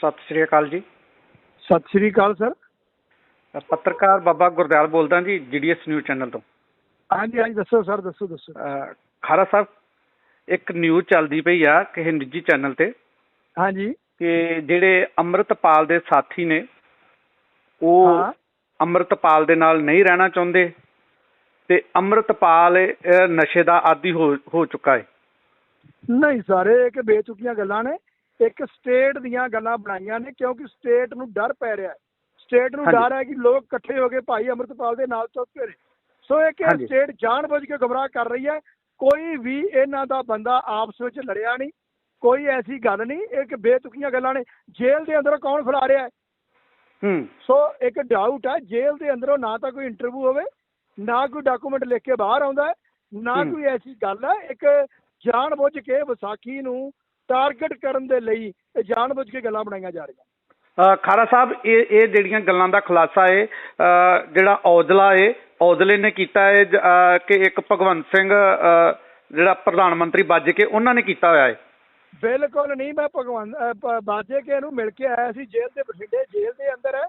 ਸਤਿ ਸ੍ਰੀ ਅਕਾਲ ਜੀ। ਸਤਿ ਸ੍ਰੀ ਅਕਾਲ ਸਰ। ਪੱਤਰਕਾਰ ਬਾਬਾ ਗੁਰਦਿਆਲ ਬੋਲਦਾ ਜੀ ਜੀਡੀਐਸ ਨਿਊਜ਼ ਚੈਨਲ ਤੋਂ। ਹਾਂਜੀ ਹਾਂਜੀ ਦੱਸੋ ਸਰ ਦੱਸੋ ਦੱਸੋ। ਖਾਰਾ ਸਾਹਿਬ ਇੱਕ ਨਿਊਜ਼ ਚੱਲਦੀ ਪਈ ਆ ਕਿਸੇ ਨਿੱਜੀ ਚੈਨਲ ਤੇ ਹਾਂਜੀ। ਕਿ ਜਿਹੜੇ ਅੰਮ੍ਰਿਤਪਾਲ ਦੇ ਸਾਥੀ ਨੇ ਉਹ ਅੰਮ੍ਰਿਤਪਾਲ ਦੇ ਨਾਲ ਨਹੀਂ ਰਹਿਣਾ ਚਾਹੁੰਦੇ ਤੇ ਅੰਮ੍ਰਿਤਪਾਲ ਨਸ਼ੇ ਦਾ ਆਦੀ ਹੋ ਚੁੱਕਾ ਹੈ ਨਹੀਂ ਸਾਰੇ ਇੱਕ ਬੇਚੁਕੀਆਂ ਗੱਲਾਂ ਨੇ। ਇੱਕ ਸਟੇਟ ਦੀਆਂ ਗੱਲਾਂ ਬਣਾਈਆਂ ਨੇ ਕਿਉਂਕਿ ਸਟੇਟ ਨੂੰ ਡਰ ਪੈ ਰਿਹਾ ਹੈ। ਸਟੇਟ ਨੂੰ। ਡਰ ਹੈ ਕਿ ਲੋਕ ਇਕੱਠੇ ਹੋ ਕੇ ਭਾਈ ਅਮਰਤਪਾਲ ਦੇ ਨਾਲ ਪਏ ਨੇ ਸੋ ਇਹ ਕਿ। ਸਟੇਟ ਜਾਣਬੁੱਝ ਕੇ ਗੁੰਮਰਾਹ ਕਰ ਰਹੀ ਹੈ। ਕੋਈ ਵੀ ਇਹਨਾਂ ਦਾ ਬੰਦਾ ਆਪਸ ਵਿੱਚ ਲੜਿਆ ਨਹੀਂ। ਕੋਈ ਐਸੀ ਗੱਲ ਨਹੀਂ। ਇੱਕ ਬੇਤੁਕੀਆਂ ਗੱਲਾਂ ਨੇ। ਜੇਲ੍ਹ ਦੇ ਅੰਦਰ ਕੌਣ ਫੜਾ ਰਿਹਾ ਹੈ? ਹੂੰ। ਸੋ ਇੱਕ ਡਾਊਟ ਹੈ ਜੇਲ੍ਹ ਦੇ ਅੰਦਰੋਂ ਨਾ ਤਾਂ ਕੋਈ ਇੰਟਰਵਿਊ ਹੋਵੇ ਨਾ ਕੋਈ ਡਾਕੂਮੈਂਟ ਲਿਖ ਕੇ ਬਾਹਰ ਆਉਂਦਾ ਨਾ। ਕੋਈ ਐਸੀ ਗੱਲ ਹੈ। ਇੱਕ ਜਾਣਬੁੱਝ ਕੇ ਵਿਸਾਖੀ ਨੂੰ ਟਾਰਗੇਟ ਕਰਨ ਦੇ ਲਈ ਇਹ ਜਾਣਬੁੱਝ ਕੇ ਗੱਲਾਂ ਬਣਾਈਆਂ ਜਾ ਰਹੀਆਂ। ਖਾਰਾ ਸਾਹਿਬ ਇਹ ਇਹ ਜਿਹੜੀਆਂ ਗੱਲਾਂ ਦਾ ਖੁਲਾਸਾ ਅ, ਜਿਹੜਾ ਔਜਲਾ ਹੈ ਔਜਲੇ ਨੇ ਕੀਤਾ ਜ- ਅ, ਕਿ ਇੱਕ ਭਗਵੰਤ ਸਿੰਘ ਜਿਹੜਾ ਪ੍ਰਧਾਨ ਮੰਤਰੀ ਬੱਜ ਕੇ ਉਹਨਾਂ ਨੇ ਕੀਤਾ ਹੋਇਆ ਹੈ ਬਿਲਕੁਲ ਨਹੀਂ ਮੈਂ ਭਗਵਾਨ ਪ- ਬਾਜੇ ਕੇ ਨੂੰ ਮਿਲ ਕੇ ਆਇਆ ਸੀ ਜੇਲ੍ਹ ਦੇ ਬਠਿੰਡੇ ਜੇਲ੍ਹ ਦੇ ਅੰਦਰ। ਹੈ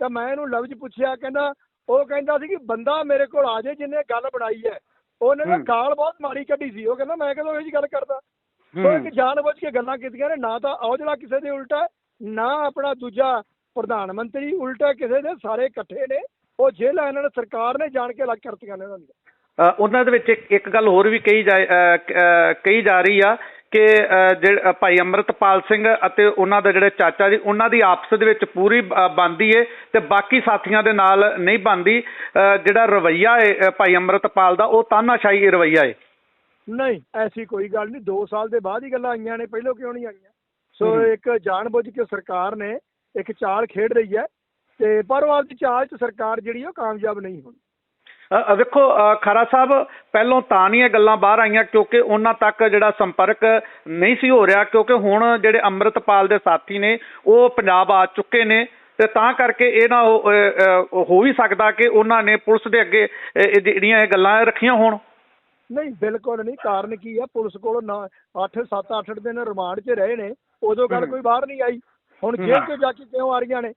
ਤਾਂ ਮੈਂ ਇਹਨੂੰ ਲਫ਼ਜ਼ ਪੁੱਛਿਆ ਕਹਿੰਦਾ ਉਹ ਕਹਿੰਦਾ ਸੀ ਕਿ ਬੰਦਾ ਮੇਰੇ ਕੋਲ ਆ ਜਾਏ ਜਿਹਨੇ ਗੱਲ ਬਣਾਈ ਹੈ ਉਹਨੇ ਨਾ। ਗਾਲ ਬਹੁਤ ਮਾੜੀ ਕੱਢੀ ਸੀ। ਉਹ ਕਹਿੰਦਾ ਮੈਂ ਕਦੋਂ ਇਹ ਜੀ ਗੱਲ ਕਰਦਾ? ਸੋ। ਇੱਕ ਜਾਣਬੁੱਝ ਕੇ ਗੱਲਾਂ ਕੀਤੀਆਂ ਨੇ ਨਾ ਤਾਂ ਔਜਲਾ ਕਿਸੇ ਦੇ ਉਲਟਾ ਨਾ ਆਪਣਾ ਦੂਜਾ ਪ੍ਰਧਾਨ ਮੰਤਰੀ ਉਲਟਾ ਕਿਸੇ ਦੇ ਸਾਰੇ ਇਕੱਠੇ ਨੇ ਉਹ ਜੇਲ੍ਹਾਂ ਇਹਨਾਂ ਨੇ ਸਰਕਾਰ ਨੇ ਜਾਣ ਕੇ ਅਲੱਗ ਕਰਤੀਆਂ ਨੇ ਉਹਨਾਂ ਦੀਆਂ। ਉਹਨਾਂ ਦੇ ਵਿੱਚ ਇੱਕ ਗੱਲ ਹੋਰ ਵੀ ਕਹੀ ਜਾ ਕਹੀ ਜਾ ਰਹੀ ਆ ਕਿ ਜਿਹੜਾ ਭਾਈ ਅੰਮ੍ਰਿਤਪਾਲ ਸਿੰਘ ਅਤੇ ਉਹਨਾਂ ਦੇ ਜਿਹੜੇ ਚਾਚਾ ਜੀ ਉਹਨਾਂ ਦੀ ਆਪਸ ਦੇ ਵਿੱਚ ਪੂਰੀ ਬੰਦੀ ਏ ਤੇ ਬਾਕੀ ਸਾਥੀਆਂ ਦੇ ਨਾਲ ਨਹੀਂ ਬੰਦੀ ਜਿਹੜਾ ਰਵਈਆ ਏ ਭਾਈ ਅੰਮ੍ਰਿਤਪਾਲ ਦਾ ਉਹ ਤਾਨਾਸ਼ਾਹੀ ਰਵਈਆ ਏ। ਨਹੀਂ ਐਸੀ ਕੋਈ ਗੱਲ ਨਹੀਂ 2 ਸਾਲ ਦੇ ਬਾਅਦ ਹੀ ਗੱਲਾਂ ਆਈਆਂ ਨੇ ਪਹਿਲਾਂ ਕਿਉਂ ਨਹੀਂ ਆਈਆਂ? ਸੋ। ਇੱਕ ਜਾਣਬੁੱਝ ਕੇ ਸਰਕਾਰ ਨੇ ਇੱਕ ਚਾਲ ਖੇਡ ਰਹੀ ਹੈ ਤੇ ਪਰ ਉਹ ਆਪਦੀ ਚਾਲ 'ਚ ਸਰਕਾਰ ਜਿਹੜੀ ਉਹ ਕਾਮਯਾਬ ਨਹੀਂ ਹੋਣੀ ਵੇਖੋ ਖਰਾ ਸਾਹਿਬ ਪਹਿਲੋਂ ਤਾਂ ਨਹੀਂ ਇਹ ਗੱਲਾਂ ਬਾਹਰ ਆਈਆਂ ਕਿਉਂਕਿ ਉਹਨਾਂ ਤੱਕ ਜਿਹੜਾ ਸੰਪਰਕ ਨਹੀਂ ਸੀ ਹੋ ਰਿਹਾ ਕਿਉਂਕਿ ਹੁਣ ਜਿਹੜੇ ਅੰਮ੍ਰਿਤਪਾਲ ਦੇ ਸਾਥੀ ਨੇ ਉਹ ਪੰਜਾਬ ਆ ਚੁੱਕੇ ਨੇ ਤੇ ਤਾਂ ਕਰਕੇ ਇਹ ਨਾ ਹੋ- ਵੀ ਸਕਦਾ ਕਿ ਉਹਨਾਂ ਨੇ ਪੁਲਿਸ ਦੇ ਅੱਗੇ ਜਿਹੜੀਆਂ ਇਹ ਗੱਲਾਂ ਰੱਖੀਆਂ ਹੋਣ। ਨਹੀਂ ਬਿਲਕੁਲ ਨਹੀਂ। ਕਾਰਨ ਕੀ ਆ? ਪੁਲਿਸ ਕੋਲ 8 7 8 ਦਿਨ ਰਿਮਾਂਡ 'ਚ ਰਹੇ ਨੇ। ਉਦੋਂ ਗੱਲ। ਕੋਈ ਬਾਹਰ ਨਹੀਂ ਆਈ। ਹੁਣ। ਜੇਲ੍ਹ 'ਚ ਜਾ ਕੇ ਕਿਉਂ ਆ ਰਹੀਆਂ ਨੇ?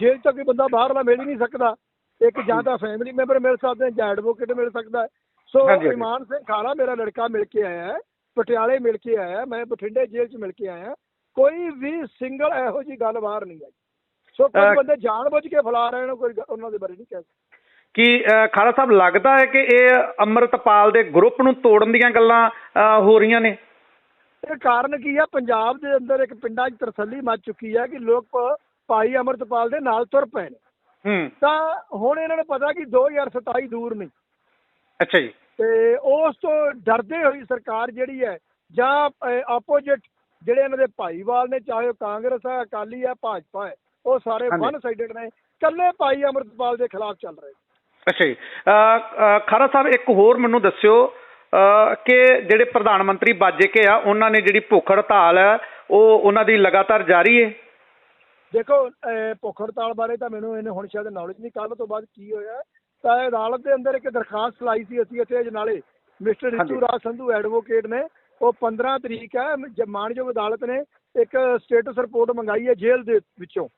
ਜੇਲ੍ਹ 'ਚ ਕੋਈ ਬੰਦਾ ਬਾਹਰਲਾ ਮਿਲ ਹੀ ਨਹੀਂ ਸਕਦਾ। ਇੱਕ ਜਾਂ ਤਾਂ ਫੈਮਿਲੀ ਮੈਂਬਰ ਮਿਲ ਸਕਦੇ ਨੇ ਜਾਂ ਐਡਵੋਕੇਟ ਮਿਲ ਸਕਦਾ। ਸੋ। ਇਮਾਨ ਸਿੰਘ ਖਾਲਾ ਮੇਰਾ ਲੜਕਾ ਮਿਲ ਕੇ ਆਇਆ ਹੈ। ਪਟਿਆਲੇ ਮਿਲ ਕੇ ਆਇਆ ਮੈਂ ਬਠਿੰਡੇ ਜੇਲ੍ਹ 'ਚ ਮਿਲ ਕੇ ਆਇਆ ਕੋਈ ਵੀ ਸਿੰਗਲ ਇਹੋ ਜੀ ਗੱਲ ਬਾਹਰ ਨਹੀਂ ਆਈ। ਸੋ ਕੁਝ ਬੰਦੇ ਜਾਣਬੁੱਝ ਕੇ ਫੈਲਾ ਰਹੇ ਨੇ ਕੋਈ ਉਹਨਾਂ ਦੇ ਬਾਰੇ ਨਹੀਂ ਕਹਿ ਸਕਦੇ। ਕਿ ਖਾਲਾ ਸਾਹਿਬ ਲੱਗਦਾ ਹੈ ਕਿ ਇਹ ਅੰਮ੍ਰਿਤਪਾਲ ਦੇ ਗਰੁੱਪ ਨੂੰ ਤੋੜਨ ਦੀਆਂ ਗੱਲਾਂ ਹੋ ਰਹੀਆਂ ਨੇ? ਇਹ ਕਾਰਨ ਕੀ ਆ? ਪੰਜਾਬ ਦੇ ਅੰਦਰ ਇੱਕ ਪਿੰਡਾਂ 'ਚ ਤਰਸੱਲੀ ਮਚ ਚੁੱਕੀ ਹੈ ਕਿ ਲੋਕ ਭਾਈ ਅਮਰਤਪਾਲ ਦੇ ਨਾਲ ਤੁਰ ਪਏ ਨੇ। ਹੂੰ। ਤਾਂ ਹੁਣ ਇਹਨਾਂ ਨੂੰ ਪਤਾ ਕਿ 2027 ਦੂਰ ਨਹੀਂ ਅੱਛਾ ਜੀ। ਤੇ ਉਸ ਤੋਂ ਡਰਦੇ ਹੋਈ ਸਰਕਾਰ ਜਿਹੜੀ ਹੈ ਜਾਂ ਆਪੋਜੀਟ ਜਿਹੜੇ ਇਹਨਾਂ ਦੇ ਭਾਈਵਾਲ ਨੇ ਚਾਹੇ ਉਹ ਕਾਂਗਰਸ ਹੈ ਅਕਾਲੀ ਹੈ ਭਾਜਪਾ ਹੈ ਉਹ ਸਾਰੇ। ਵਨ ਸਾਈਡਡ ਨੇ। ਕੱਲੇ ਭਾਈ ਅਮਰਤਪਾਲ ਦੇ ਖਿਲਾਫ ਚੱਲ ਰਹੇ ਅੱਛਾ ਜੀ ਖਰਾ ਸਾਹਿਬ ਇੱਕ ਹੋਰ ਮੈਨੂੰ ਦੱਸਿਓ ਕਿ ਜਿਹੜੇ ਪ੍ਰਧਾਨ ਮੰਤਰੀ ਬਾਜੇ ਕੇ ਆ ਉਹਨਾਂ ਨੇ ਜਿਹੜੀ ਭੁੱਖ ਹੜਤਾਲ ਹੈ ਉਹ ਉਹਨਾਂ ਦੀ ਲਗਾਤਾਰ ਜਾਰੀ ਹੈ ਦੇਖੋ ਭੁੱਖ ਹੜਤਾਲ ਬਾਰੇ ਤਾਂ ਮੈਨੂੰ ਇਹਨੇ ਹੁਣ ਸ਼ਾਇਦ ਨੌਲੇਜ ਨਹੀਂ ਕੱਲ੍ਹ ਤੋਂ ਬਾਅਦ ਕੀ ਹੋਇਆ ਤਾਂ ਅਦਾਲਤ ਦੇ ਅੰਦਰ ਇੱਕ ਦਰਖਾਸਤ ਲਾਈ ਸੀ ਅਸੀਂ ਇੱਥੇ ਅਜਨਾਲੇ ਮਿਸਟਰ। ਰਿਤੂ ਰਾਜ ਸੰਧੂ ਐਡਵੋਕੇਟ ਨੇ ਉਹ 15 ਤਰੀਕ ਹੈ ਮਾਣਯੋਗ ਅਦਾਲਤ ਨੇ ਇੱਕ ਸਟੇਟਸ ਰਿਪੋਰਟ ਮੰਗਾਈ ਹੈ ਜੇਲ੍ਹ ਦੇ ਵਿੱਚੋਂ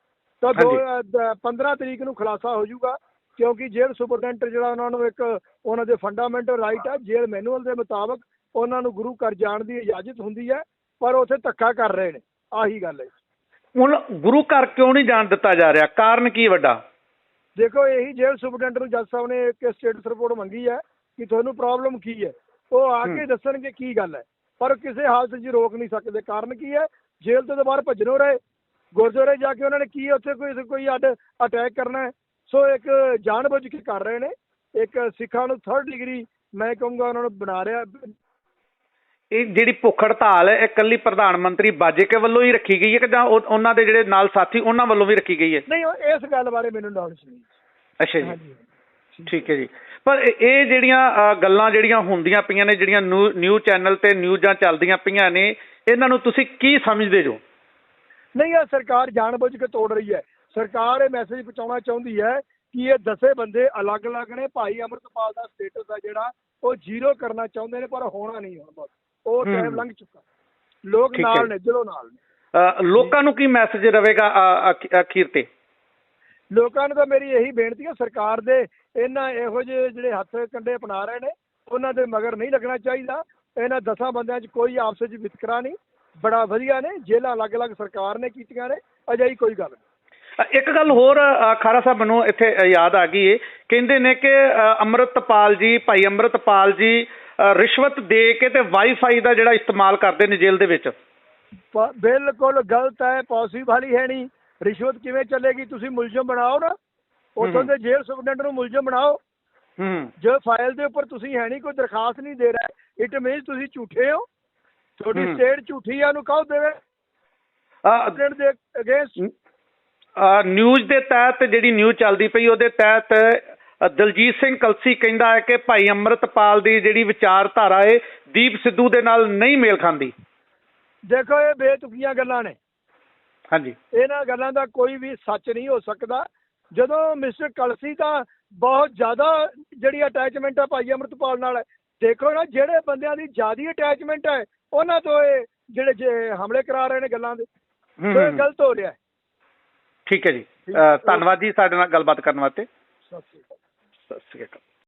ਤਾਂ ਦੋ ਹਾਂਜੀ। ਅਹ, ਦ- 15 ਤਰੀਕ ਨੂੰ ਖੁਲਾਸਾ ਹੋ ਜਾਊਗਾ ਕਿਉਂਕਿ ਜੇਲ੍ਹ ਸੁਪਰਡੈਂਟ ਜਿਹੜਾ ਉਹਨਾਂ ਨੂੰ ਇੱਕ ਉਹਨਾਂ ਦੇ ਫੰਡਾਮੈਂਟਲ ਰਾਈਟ ਹੈ ਜੇਲ੍ਹ ਮੈਨੂਅਲ ਦੇ ਮੁਤਾਬਕ ਉਹਨਾਂ ਨੂੰ ਗੁਰੂ ਘਰ ਜਾਣ ਦੀ ਇਜਾਜ਼ਤ ਹੁੰਦੀ ਹੈ ਪਰ ਉੱਥੇ ਧੱਕਾ ਕਰ ਰਹੇ ਨੇ ਆਹੀ ਗੱਲ ਹੈ। ਹੁਣ ਗੁਰੂ ਘਰ ਕਿਉਂ ਨਹੀਂ ਜਾਣ ਦਿੱਤਾ ਜਾ ਰਿਹਾ? ਕਾਰਨ ਕੀ ਵੱਡਾ? ਦੇਖੋ ਇਹੀ ਜੇਲ੍ਹ ਸੁਪਰਡੈਂਟ ਨੂੰ ਜੱਜ ਸਾਹਿਬ ਨੇ ਇੱਕ ਸਟੇਟਸ ਰਿਪੋਰਟ ਮੰਗੀ ਹੈ ਕਿ ਤੁਹਾਨੂੰ ਪ੍ਰੋਬਲਮ ਕੀ ਹੈ। ਉਹ ਆ ਕੇ। ਦੱਸਣਗੇ ਕੀ ਗੱਲ ਹੈ ਪਰ ਕਿਸੇ ਹਾਲਤ 'ਚ ਰੋਕ ਨਹੀਂ ਸਕਦੇ। ਕਾਰਨ ਕੀ ਹੈ? ਜੇਲ੍ਹ ਤੋਂ ਦੁਬਾਰਾ ਭੱਜਣੋਂ ਰਹੇ ਗੁਰਦੁਆਰੇ ਜਾ ਕੇ ਉਹਨਾਂ ਨੇ ਕੀ ਉੱਥੇ ਕੋਈ ਕੋਈ ਅੱਡ ਅਟੈਕ ਕਰਨਾ ਹੈ? ਸੋ ਇੱਕ ਜਾਣਬੁੱਝ ਕੇ ਕਰ ਰਹੇ ਨੇ ਇੱਕ ਸਿੱਖਾਂ ਨੂੰ ਥਰਡ ਡਿਗਰੀ ਮੈਂ ਕਹੂੰਗਾ ਉਹਨਾਂ ਨੂੰ ਬਣਾ ਰਿਹਾ ਇਹ ਜਿਹੜੀ ਭੁੱਖ ਹੜਤਾਲ ਹੈ ਇਹ ਇਕੱਲੀ ਪ੍ਰਧਾਨ ਮੰਤਰੀ ਬਾਜੇ ਕੇ ਵੱਲੋਂ ਹੀ ਰੱਖੀ ਗਈ ਹੈ ਕਿ ਜਾਂ ਉਹ- ਉਹਨਾਂ ਦੇ ਜਿਹੜੇ ਨਾਲ ਸਾਥੀ ਉਹਨਾਂ ਵੱਲੋਂ ਵੀ ਰੱਖੀ ਗਈ ਹੈ? ਨਹੀਂ ਉਹ ਇਸ ਗੱਲ ਬਾਰੇ ਮੈਨੂੰ ਨੌਲੇਜ ਨਹੀਂ। ਅੱਛਾ ਜੀ। ਠੀਕ ਹੈ ਜੀ। ਪਰ ਇਹ- ਜਿਹੜੀਆਂ ਗੱਲਾਂ ਜਿਹੜੀਆਂ ਹੁੰਦੀਆਂ ਪਈਆਂ ਨੇ ਜਿਹੜੀਆਂ ਨਿਊ ਨਿਊ ਚੈਨਲ ਤੇ ਨਿਊਜ਼ਾਂ ਚੱਲਦੀਆਂ ਪਈਆਂ ਨੇ ਇਹਨਾਂ ਨੂੰ ਤੁਸੀਂ ਕੀ ਸਮਝਦੇ ਜੋ? ਨਹੀਂ ਇਹ ਸਰਕਾਰ ਜਾਣਬੁੱਝ ਕੇ ਤੋੜ ਰਹੀ ਹੈ। ਸਰਕਾਰ ਇਹ ਮੈਸੇਜ ਪਹੁੰਚਾਉਣਾ ਚਾਹੁੰਦੀ ਹੈ ਕਿ ਇਹ ਦਸੇ ਬੰਦੇ ਅਲੱਗ-ਅਲੱਗ ਨੇ। ਭਾਈ ਅਮਰਤਪਾਲ ਦਾ ਸਟੇਟਸ ਆ ਜਿਹੜਾ ਉਹ ਜ਼ੀਰੋ ਕਰਨਾ ਚਾਹੁੰਦੇ ਨੇ ਪਰ ਹੋਣਾ ਨਹੀਂ ਹੁਣ ਬਸ। ਉਹ ਹੂੰ। ਟਾਈਮ ਲੰਘ ਚੁੱਕਾ। ਲੋਕ ਹੈ। ਨਾਲ ਨੇ ਦਿਲੋਂ ਨਾਲ ਨੇ। ਲੋਕਾਂ ਨੂੰ ਕੀ ਮੈਸੇਜ ਰਹੇਗਾ ਅਖੀਰ ਤੇ? ਲੋਕਾਂ ਨੂੰ ਤਾਂ ਮੇਰੀ ਇਹੀ ਬੇਨਤੀ ਹੈ ਸਰਕਾਰ ਦੇ ਇਹਨਾਂ ਇਹੋ ਜਿਹੇ ਜਿਹੜੇ ਹੱਥ ਕੰਡੇ ਅਪਣਾ ਰਹੇ ਨੇ ਉਹਨਾਂ ਦੇ ਮਗਰ ਨਹੀਂ ਲੱਗਣਾ ਚਾਹੀਦਾ। ਇਹਨਾਂ ਦਸਾਂ ਬੰਦਿਆਂ 'ਚ ਕੋਈ ਆਪਸ ਵਿੱਚ ਵਿਤਕਰਾ ਨਹੀਂ। ਬੜਾ ਵਧੀਆ ਨੇ ਜੇਲ੍ਹਾਂ ਅਲੱਗ-ਅਲੱਗ ਸਰਕਾਰ ਨੇ ਕੀਤੀਆਂ ਨੇ ਅਜਿਹੀ ਕੋਈ ਗੱਲ ਨਹੀਂ। ਇੱਕ ਗੱਲ ਹੋਰ ਖਾਰਾ ਸਾਹਿਬ ਮੈਨੂੰ ਇੱਥੇ ਯਾਦ ਆ ਗਈ ਏ। ਕਹਿੰਦੇ ਨੇ ਕਿ ਅੰਮ੍ਰਿਤਪਾਲ ਜੀ ਭਾਈ ਅੰਮ੍ਰਿਤਪਾਲ ਜੀ ਰਿਸ਼ਵਤ ਦੇ ਕੇ ਤੇ ਵਾਈਫਾਈ ਦਾ ਜਿਹੜਾ ਇਸਤੇਮਾਲ ਕਰਦੇ ਨੇ ਜੇਲ੍ਹ ਦੇ ਵਿੱਚ। ਬਿਲਕੁਲ ਗਲਤ ਹੈ ਪੋਸੀਬਲ ਹੀ ਹੈ ਨਹੀਂ। ਰਿਸ਼ਵਤ ਕਿਵੇਂ ਚੱਲੇਗੀ ਤੁਸੀਂ ਮੁਲਜ਼ਮ ਬਣਾਓ ਨਾ। ਉੱਥੋਂ। ਦੇ ਜੇਲ੍ਹ ਸੁਪਰਡੈਂਟ ਨੂੰ ਮੁਲਜ਼ਮ ਬਣਾਓ। ਹੂੰ। ਜੋ ਫਾਈਲ ਦੇ ਉੱਪਰ ਤੁਸੀਂ ਹੈ ਨਹੀਂ ਕੋਈ ਦਰਖਾਸਤ ਨਹੀਂ ਦੇ ਰਹੇ ਇਟ ਮੀਨਸ ਤੁਸੀਂ ਝੂਠੇ ਹੋ। ਤੁਹਾਡੀ। ਸਟੇਟ ਝੂਠੀ ਆ ਉਹਨੂੰ ਕਹੋ ਦੇਵੇ ਅ, ਪ੍ਰੈਜ਼ੀਡੈਂਟ ਦੇ ਅਗੇਂਸਟ ਨਿਊਜ਼ ਦੇ ਤਹਿਤ ਜਿਹੜੀ ਨਿਊਜ਼ ਚੱਲਦੀ ਪਈ ਉਹਦੇ ਤਹਿਤ ਦਲਜੀਤ ਸਿੰਘ ਕਲਸੀ ਕਹਿੰਦਾ ਹੈ ਕਿ ਭਾਈ ਅੰਮ੍ਰਿਤਪਾਲ ਦੀ ਜਿਹੜੀ ਵਿਚਾਰਧਾਰਾ ਹੈ ਦੀਪ ਸਿੱਧੂ ਦੇ ਨਾਲ ਨਹੀਂ ਮੇਲ ਖਾਂਦੀ ਦੇਖੋ ਇਹ ਬੇਤੁਕੀਆਂ ਗੱਲਾਂ ਨੇ ਹਾਂਜੀ ਇਹਨਾਂ ਗੱਲਾਂ ਦਾ ਕੋਈ ਵੀ ਸੱਚ ਨਹੀਂ ਹੋ ਸਕਦਾ ਜਦੋਂ ਮਿਸਟਰ ਕਲਸੀ ਤਾਂ ਬਹੁਤ ਜ਼ਿਆਦਾ ਜਿਹੜੀ ਅਟੈਚਮੈਂਟ ਆ ਭਾਈ ਅੰਮ੍ਰਿਤਪਾਲ ਨਾਲ। ਦੇਖੋ ਨਾ ਜਿਹੜੇ ਬੰਦਿਆਂ ਦੀ ਜ਼ਿਆਦੀ ਅਟੈਚਮੈਂਟ ਹੈ ਉਹਨਾਂ ਤੋਂ ਇਹ ਜਿਹੜੇ ਜੇ ਹਮਲੇ ਕਰਾ ਰਹੇ ਨੇ ਗੱਲਾਂ ਦੇ ਇਹ। ਗਲਤ ਹੋ ਰਿਹਾ ਠੀਕ ਹੈ ਜੀ। ਧੰਨਵਾਦ ਜੀ ਸਾਡੇ ਨਾਲ ਗੱਲਬਾਤ ਕਰਨ ਵਾਸਤੇ। ਸਤਿ ਸ਼੍ਰੀ ਅਕਾਲ। ਸਤਿ ਸ਼੍ਰੀ ਅਕਾਲ।